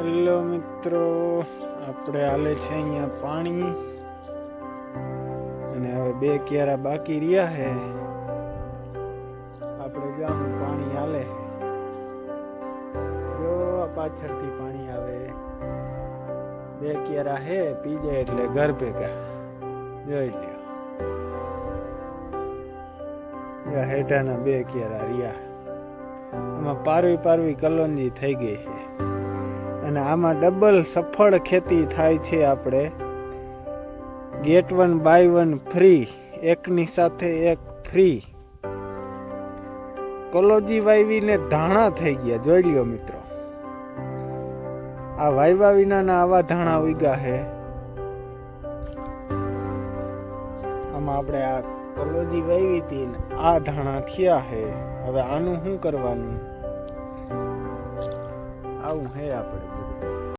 Hello મિત્રો, આપણે હાલે છે અહીંયા પાણી. અને હવે બે ક્યારા બાકી રહ્યા છે. આપણે જામ પાણી હાલે. જો પાછળથી પાણી આવે. બે ક્યારા હે, પી જાય એટલે ઘર ભેગા. જોઈ લ્યો. હેઠાના બે ક્યારા રહ્યા. આમાં પારવી પારવી કલોંજી થઈ ગઈ છે. અને આમાં ડબલ સફળ ખેતી થાય છે આપણે. Get one buy one free એકની સાથે એક ફ્રી કોલોજી વાવીને ધાણા થઈ ગયા. જોઈ લ્યો મિત્રો. આ વાયવા વિનાના આવા ધાણા ઉગ્યા છે આમાં આપણે આ કલોજી વાવી હતી આ ધાણા થયા છે હવે આનું શું કરવાનું? આવું હે આપણે બધું.